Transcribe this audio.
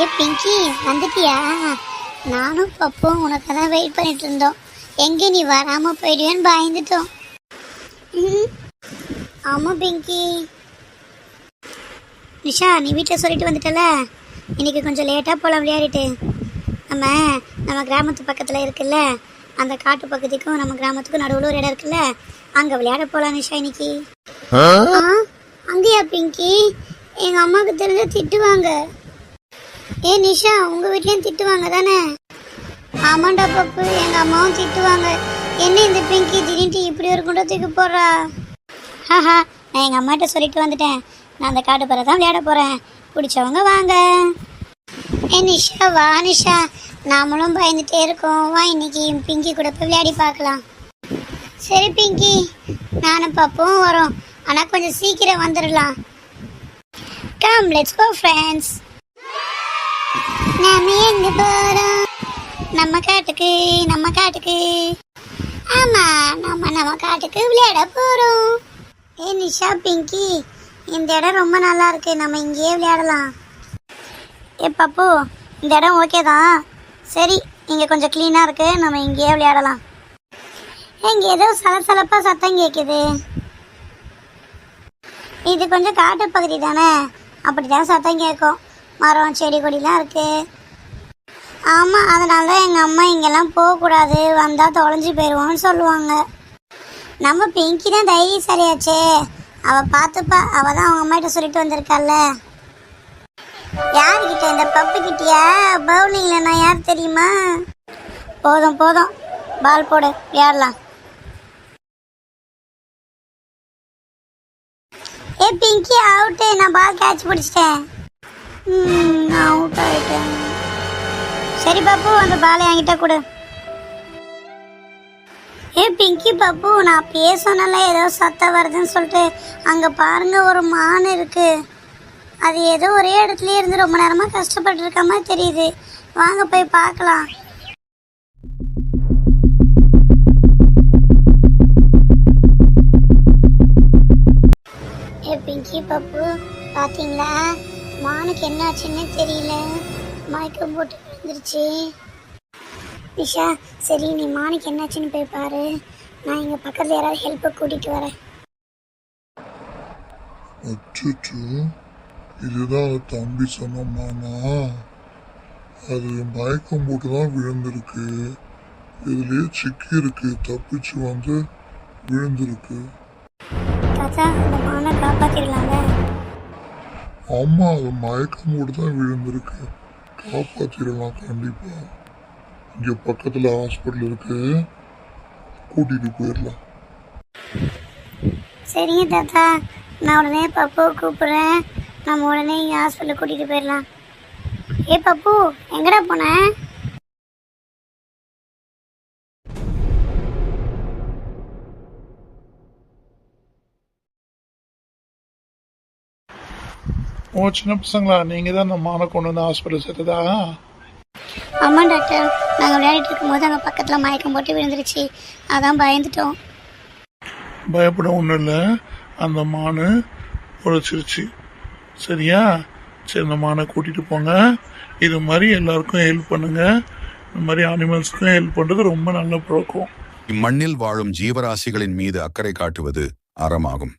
ஏ பிங்கி வந்துட்டியா? நானும் பப்பும் உனக்கு தான் வெயிட் பண்ணிட்டு இருந்தோம். எங்கே நீ வராமல் போயிடுவேன்னு பயந்துட்டோம். ஆமாம் பிங்கி. நிஷா நீ வீட்டில் சொல்லிட்டு வந்துட்டல? இன்னைக்கு கொஞ்சம் லேட்டாக போகலாம் விளையாடிட்டு. நம்ம நம்ம கிராமத்து பக்கத்தில் இருக்குல்ல? அந்த காட்டு பகுதிக்கும் நம்ம கிராமத்துக்கும் நடுவில் ஒரு இடம் இருக்குல்ல? அங்கே விளையாட போகலாம் நிஷா இன்னைக்கு. அங்கேயா பிங்கி? எங்கள் அம்மாவுக்கு தெரிஞ்ச திட்டுவாங்க. ஏ நிஷா உங்க வீட்லயும் திட்டுவாங்க தானே? ஆமாண்டா பப்பு எங்க அம்மாவும் திட்டுவாங்க. என்ன இந்த பிங்கி திடீர்னு இப்படி ஒரு குண்டத்துக்கு போடுறா? ஹாஹா நான் எங்க அம்மாட்ட சொல்லிட்டு வந்துட்டேன். நான் அந்த காட்டு தான் விளையாட போறேன். பிடிச்சவங்க வாங்க. ஏ நிஷா வா நிஷா. நாமளும் பயந்துட்டே இருக்கோம். வா இன்னைக்கு பிங்கி கூட போய் விளையாடி பார்க்கலாம். சரி பிங்கி. நானும் பப்பும் வரோம். ஆனால் கொஞ்சம் சீக்கிரம் வந்துடலாம். கம் லெட்ஸ் கோ ஃப்ரெண்ட்ஸ் நாம எங்க போறோம்? நம்ம காட்டுக்கு நம்ம காட்டுக்கு. ஆமா நம்ம நம்ம காட்டுக்கு விளையாட போறோம். ஏ நிஷா பிங்கி இந்த இடம் ரொம்ப நல்லா இருக்கு. நம்ம இங்கேயே விளையாடலாம். ஏ பப்பு இந்த இடம் ஓகே தான். சரி இங்க கொஞ்சம் க்ளீனாக இருக்கு. நம்ம இங்கேயே விளையாடலாம். இங்க ஏதோ சலசலப்பா சத்தம் கேக்குது. இது கொஞ்சம் காட்டு பகுதி தானே? அப்படிதான் சத்தம் கேட்கும். மரம் செடி கொடிலாம் இருக்குது ஆமாம் அதனால தான் எங்கள் அம்மா இங்கெல்லாம் போகக்கூடாது. வந்தால் தொலைஞ்சு போயிடுவோம்னு சொல்லுவாங்க. நம்ம பிங்கி தான் தைரியசாலியாச்சே அவள் பார்த்துப்பா. அவள் தான் அவங்க அம்மாகிட்ட சொல்லிட்டு வந்திருக்கால யார்கிட்ட? இந்த பப்பு கிட்டியா? பவுலிங்கில் நான் யார் தெரியுமா? போதும் போதும். பால் போடு. விளையாடலாம். ஏ பிங்கி அவுட்டு நான் பால் கேட்ச் பிடிச்சிட்டேன். அவுட் ஆயிட்டேன் சரி பாப்பு அந்த பாலை என்கிட்ட கொடு. ஏ பிங்கி பாப்பு நான் அப்பயே சொன்னல ஏதோ சத்தம் வருதுன்னு சொல்லிட்டு. அங்கே பாருங்க ஒரு மான் இருக்கு. அது ஏதோ ஒரே இடத்துலயே இருந்து ரொம்ப நேரமா கஷ்டப்பட்டு இருக்க மாதிரி தெரியுது. வாங்க போய் பார்க்கலாம். ஏ பிங்கி பப்பு பாத்தீங்களா? மானுக்கு என்ன ஆச்சுன்னு தெரியல. மயக்கம் போட்டு விழுந்துருச்சு. நிஷா சரி நீ மானுக்கு என்னாச்சுன்னு போய் பாரு. நான் இங்க பக்கத்துல யாராவது ஹெல்ப்பை கூட்டிட்டு வரேன். அச்சோ இதுதான் தம்பி சொன்னமானா அது மயக்கம் போட்டு தான் விழுந்திருக்கு. இதுலயே சிக்கி இருக்கு தப்பிச்சு வந்து விழுந்திருக்கு. தாத்தா அந்த மானை காப்பாத்திடலாம்ல. ஆமா அது மயக்கம் போட்டு தான் விழுந்திருக்கு. காப்பாற்றிடலாம் கண்டிப்பா. இங்கே பக்கத்தில் ஹாஸ்பிட்டல் இருக்கு. கூட்டிட்டு போயிடலாம். சரிங்க தாத்தா. நான் உடனே பப்பு கூப்பிடுறேன். நம்ம உடனே இங்கே ஹாஸ்பிட்டல் கூட்டிட்டு போயிடலாம். ஏ பப்பு எங்கடா போனேன் ஓ சின்ன பசங்களா? நீங்க தான் அந்த மானை கொண்டு வந்து ஹாஸ்பிட்டல் சேர்த்ததா? ஆமாம் டாக்டர் நாங்கள் விளையாடிட்டு இருக்கும்போது அங்கே பக்கத்தில் மயக்கம் போட்டு விழுந்துருச்சு. அதான் பயந்துட்டோம். பயப்பட ஒன்றும் இல்லை. அந்த மானு உழைச்சிருச்சு. சரியா? சரி அந்த மானை கூட்டிட்டு போங்க. இது மாதிரி எல்லாருக்கும் ஹெல்ப் பண்ணுங்க. இந்த மாதிரி அனிமல்ஸ்க்கும் ஹெல்ப் பண்றது ரொம்ப நல்ல பழக்கம். இம்மண்ணில் வாழும் ஜீவராசிகளின் மீது அக்கறை காட்டுவது அறமாகும்.